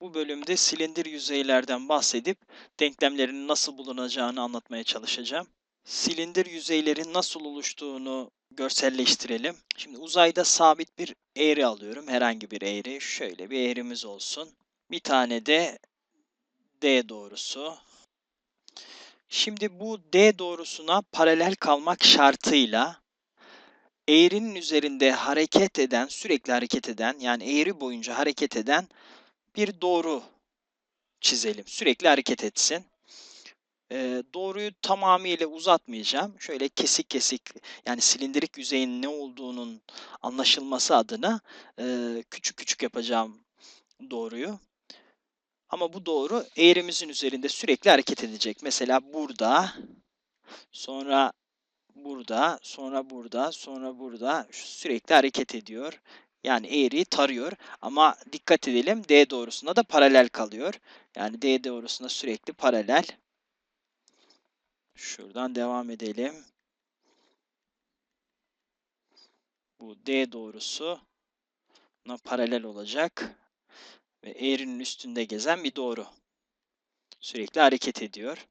Bu bölümde silindir yüzeylerden bahsedip denklemlerin nasıl bulunacağını anlatmaya çalışacağım. Silindir yüzeylerin nasıl oluştuğunu görselleştirelim. Şimdi uzayda sabit bir eğri alıyorum. Herhangi bir eğri. Şöyle bir eğrimiz olsun. Bir tane de D doğrusu. Şimdi bu D doğrusuna paralel kalmak şartıyla eğrinin üzerinde hareket eden, sürekli hareket eden yani eğri boyunca hareket eden bir doğru çizelim. Sürekli hareket etsin. Ee, doğruyu tamamıyla uzatmayacağım. Şöyle kesik kesik yani silindirik yüzeyin ne olduğunun anlaşılması adına e, küçük küçük yapacağım doğruyu. Ama bu doğru eğrimizin üzerinde sürekli hareket edecek. Mesela burada, sonra burada, sonra burada, sonra burada sürekli hareket ediyor. Yani eğriyi tarıyor ama dikkat edelim D doğrusuna da paralel kalıyor. Yani D doğrusuna sürekli paralel. Şuradan devam edelim. Bu D doğrusu buna paralel olacak. Ve eğrinin üstünde gezen bir doğru. Sürekli hareket ediyor.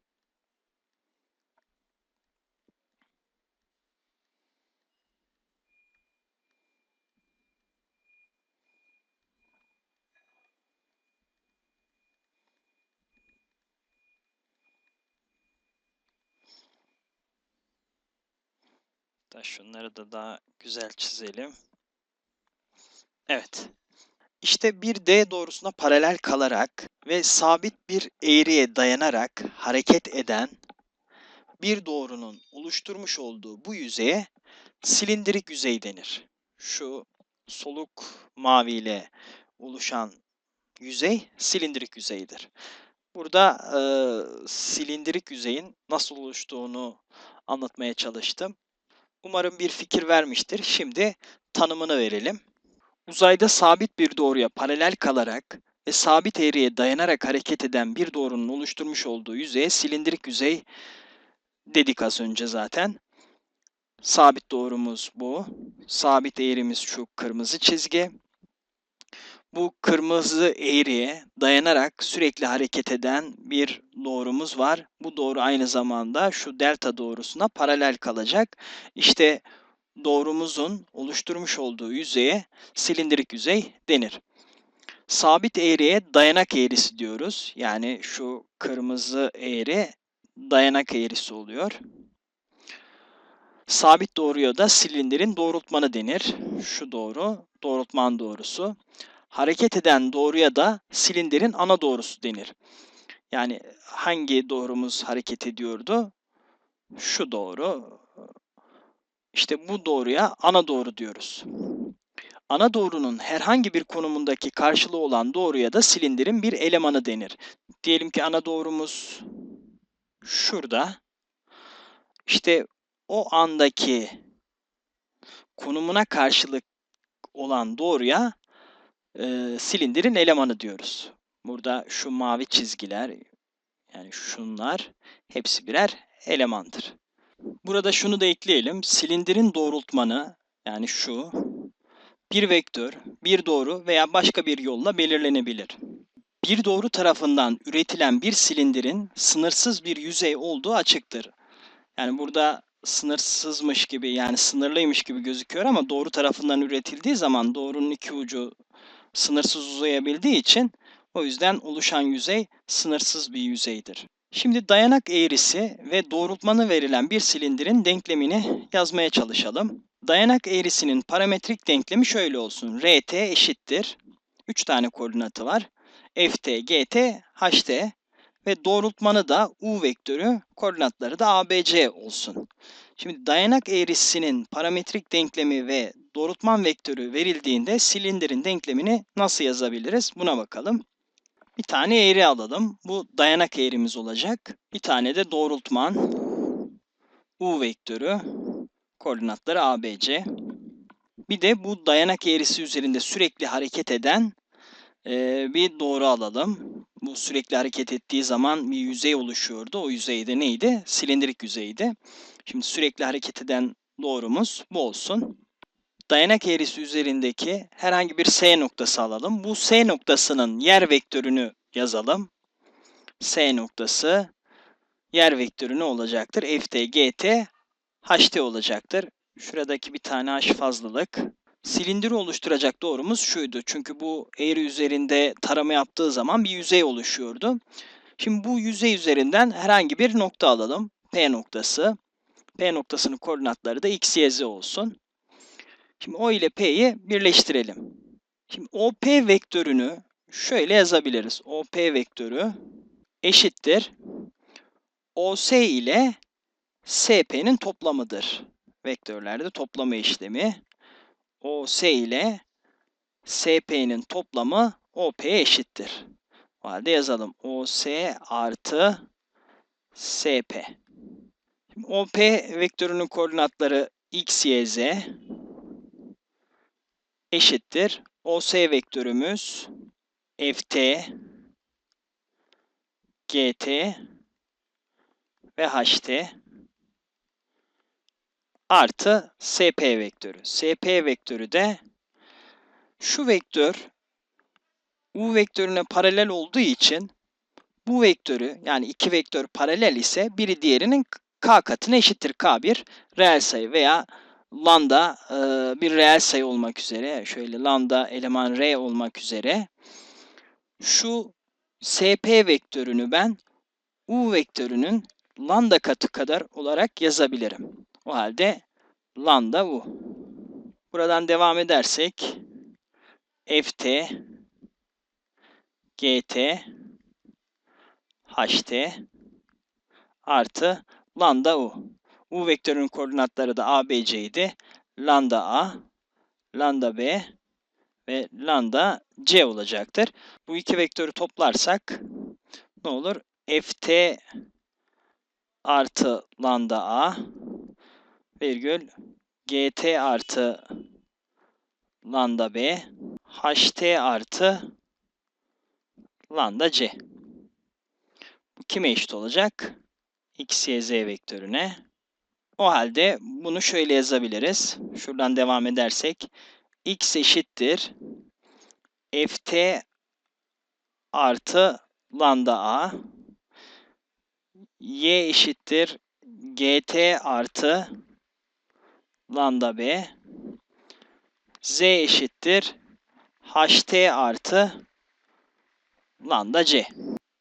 Da şunları da daha güzel çizelim. Evet. İşte bir D doğrusuna paralel kalarak ve sabit bir eğriye dayanarak hareket eden bir doğrunun oluşturmuş olduğu bu yüzeye silindirik yüzey denir. Şu soluk mavi ile oluşan yüzey silindirik yüzeydir. Burada e, silindirik yüzeyin nasıl oluştuğunu anlatmaya çalıştım. Umarım bir fikir vermiştir. Şimdi tanımını verelim. Uzayda sabit bir doğruya paralel kalarak ve sabit eğriye dayanarak hareket eden bir doğrunun oluşturmuş olduğu yüzeye silindirik yüzey dedik az önce zaten. Sabit doğrumuz bu. Sabit eğrimiz şu kırmızı çizgi. Bu kırmızı eğriye dayanarak sürekli hareket eden bir doğrumuz var. Bu doğru aynı zamanda şu delta doğrusuna paralel kalacak. İşte doğrumuzun oluşturmuş olduğu yüzeye silindirik yüzey denir. Sabit eğriye dayanak eğrisi diyoruz. Yani şu kırmızı eğri dayanak eğrisi oluyor. Sabit doğruya da silindirin doğrultmanı denir. Şu doğru, doğrultman doğrusu. Hareket eden doğruya da silindirin ana doğrusu denir. Yani hangi doğrumuz hareket ediyordu? Şu doğru. İşte bu doğruya ana doğru diyoruz. Ana doğrunun herhangi bir konumundaki karşılığı olan doğruya da silindirin bir elemanı denir. Diyelim ki ana doğrumuz şurada. İşte o andaki konumuna karşılık olan doğruya e, silindirin elemanı diyoruz. Burada şu mavi çizgiler yani şunlar hepsi birer elemandır. Burada şunu da ekleyelim. Silindirin doğrultmanı yani şu bir vektör, bir doğru veya başka bir yolla belirlenebilir. Bir doğru tarafından üretilen bir silindirin sınırsız bir yüzey olduğu açıktır. Yani burada sınırsızmış gibi yani sınırlıymış gibi gözüküyor ama doğru tarafından üretildiği zaman doğrunun iki ucu sınırsız uzayabildiği için o yüzden oluşan yüzey sınırsız bir yüzeydir. Şimdi dayanak eğrisi ve doğrultmanı verilen bir silindirin denklemini yazmaya çalışalım. Dayanak eğrisinin parametrik denklemi şöyle olsun. RT eşittir. 3 tane koordinatı var. FT, GT, HT ve doğrultmanı da U vektörü, koordinatları da ABC olsun. Şimdi dayanak eğrisinin parametrik denklemi ve doğrultman vektörü verildiğinde silindirin denklemini nasıl yazabiliriz? Buna bakalım. Bir tane eğri alalım. Bu dayanak eğrimiz olacak. Bir tane de doğrultman. U vektörü. Koordinatları ABC. Bir de bu dayanak eğrisi üzerinde sürekli hareket eden e, bir doğru alalım. Bu sürekli hareket ettiği zaman bir yüzey oluşuyordu. O yüzeyde neydi? Silindirik yüzeydi. Şimdi sürekli hareket eden doğrumuz bu olsun. Dayanak eğrisi üzerindeki herhangi bir S noktası alalım. Bu S noktasının yer vektörünü yazalım. S noktası yer vektörü ne olacaktır? ft, gt, ht olacaktır. Şuradaki bir tane h fazlalık. Silindiri oluşturacak doğrumuz şuydu. Çünkü bu eğri üzerinde tarama yaptığı zaman bir yüzey oluşuyordu. Şimdi bu yüzey üzerinden herhangi bir nokta alalım. P noktası. P noktasının koordinatları da x, y, z olsun. Şimdi O ile P'yi birleştirelim. Şimdi OP vektörünü şöyle yazabiliriz. OP vektörü eşittir. OS ile SP'nin toplamıdır. Vektörlerde toplama işlemi. OS ile SP'nin toplamı OP'ye eşittir. O halde yazalım. OS artı SP. Şimdi OP vektörünün koordinatları x, y, z eşittir. OS vektörümüz ft, gt ve ht artı sp vektörü. sp vektörü de şu vektör u vektörüne paralel olduğu için bu vektörü yani iki vektör paralel ise biri diğerinin k katına eşittir. k bir reel sayı veya lambda e, bir reel sayı olmak üzere şöyle lambda eleman r olmak üzere şu sp vektörünü ben u vektörünün lambda katı kadar olarak yazabilirim. O halde lambda u. Buradan devam edersek ft gt ht artı lambda u. U vektörünün koordinatları da a, b, c idi. Lambda a, lambda b ve lambda c olacaktır. Bu iki vektörü toplarsak ne olur? ft artı lambda a virgül gt artı lambda b ht artı lambda c. Bu kime eşit olacak? x, y, z vektörüne. O halde bunu şöyle yazabiliriz. Şuradan devam edersek x eşittir ft artı lambda a y eşittir gt artı lambda b z eşittir ht artı lambda c.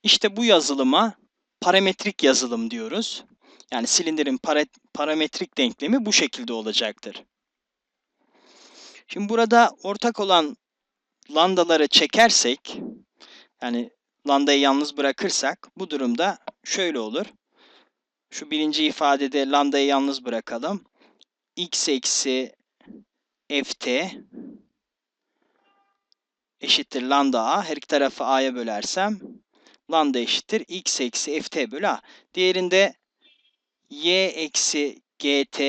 İşte bu yazılıma parametrik yazılım diyoruz. Yani silindirin para, parametrik denklemi bu şekilde olacaktır. Şimdi burada ortak olan lambdaları çekersek, yani lambdayı yalnız bırakırsak bu durumda şöyle olur. Şu birinci ifadede lambdayı yalnız bırakalım. x eksi ft eşittir lambda a. Her iki tarafı a'ya bölersem lambda eşittir x eksi ft bölü a. Diğerinde y eksi gt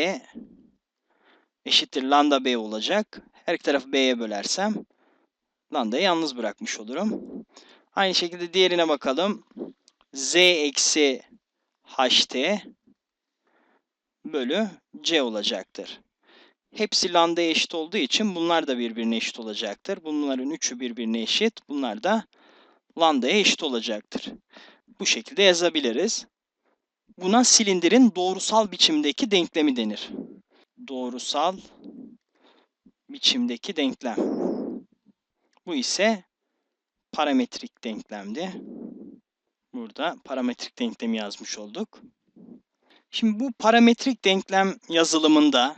eşittir lambda b olacak. Her iki tarafı b'ye bölersem lambdayı yalnız bırakmış olurum. Aynı şekilde diğerine bakalım. z eksi ht bölü c olacaktır. Hepsi lambda eşit olduğu için bunlar da birbirine eşit olacaktır. Bunların üçü birbirine eşit. Bunlar da lambdaya eşit olacaktır. Bu şekilde yazabiliriz. Buna silindirin doğrusal biçimdeki denklemi denir. Doğrusal biçimdeki denklem. Bu ise parametrik denklemdi. Burada parametrik denklemi yazmış olduk. Şimdi bu parametrik denklem yazılımında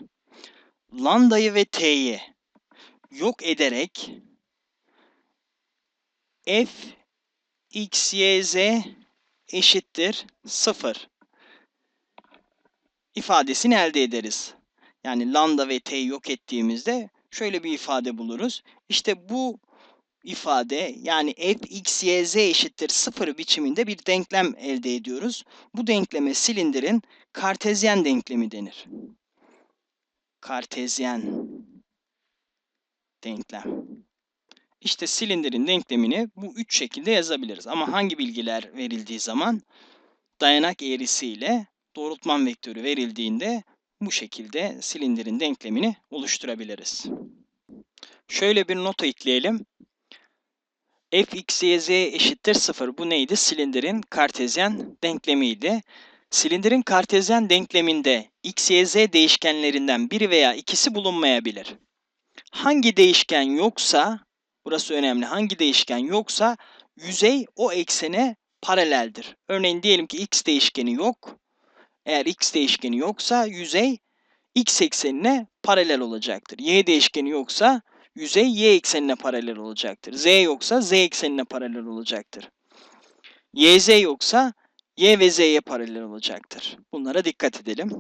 lambdayı ve t'yi yok ederek f x, y, z eşittir 0 ifadesini elde ederiz. Yani lambda ve t'yi yok ettiğimizde şöyle bir ifade buluruz. İşte bu ifade yani f x, y, z eşittir 0 biçiminde bir denklem elde ediyoruz. Bu denkleme silindirin kartezyen denklemi denir. Kartezyen denklem. İşte silindirin denklemini bu üç şekilde yazabiliriz. Ama hangi bilgiler verildiği zaman dayanak eğrisi ile doğrultman vektörü verildiğinde Bu şekilde silindirin denklemini oluşturabiliriz. Şöyle bir nota ekleyelim. f x, y, z eşittir 0. Bu neydi? Silindirin kartezyen denklemiydi. Silindirin kartezyen denkleminde x, y, z değişkenlerinden biri veya ikisi bulunmayabilir. Hangi değişken yoksa, burası önemli, hangi değişken yoksa yüzey o eksene paraleldir. Örneğin diyelim ki x değişkeni yok. Eğer x değişkeni yoksa yüzey x eksenine paralel olacaktır. Y değişkeni yoksa yüzey y eksenine paralel olacaktır. Z yoksa z eksenine paralel olacaktır. YZ yoksa y ve z'ye paralel olacaktır. Bunlara dikkat edelim.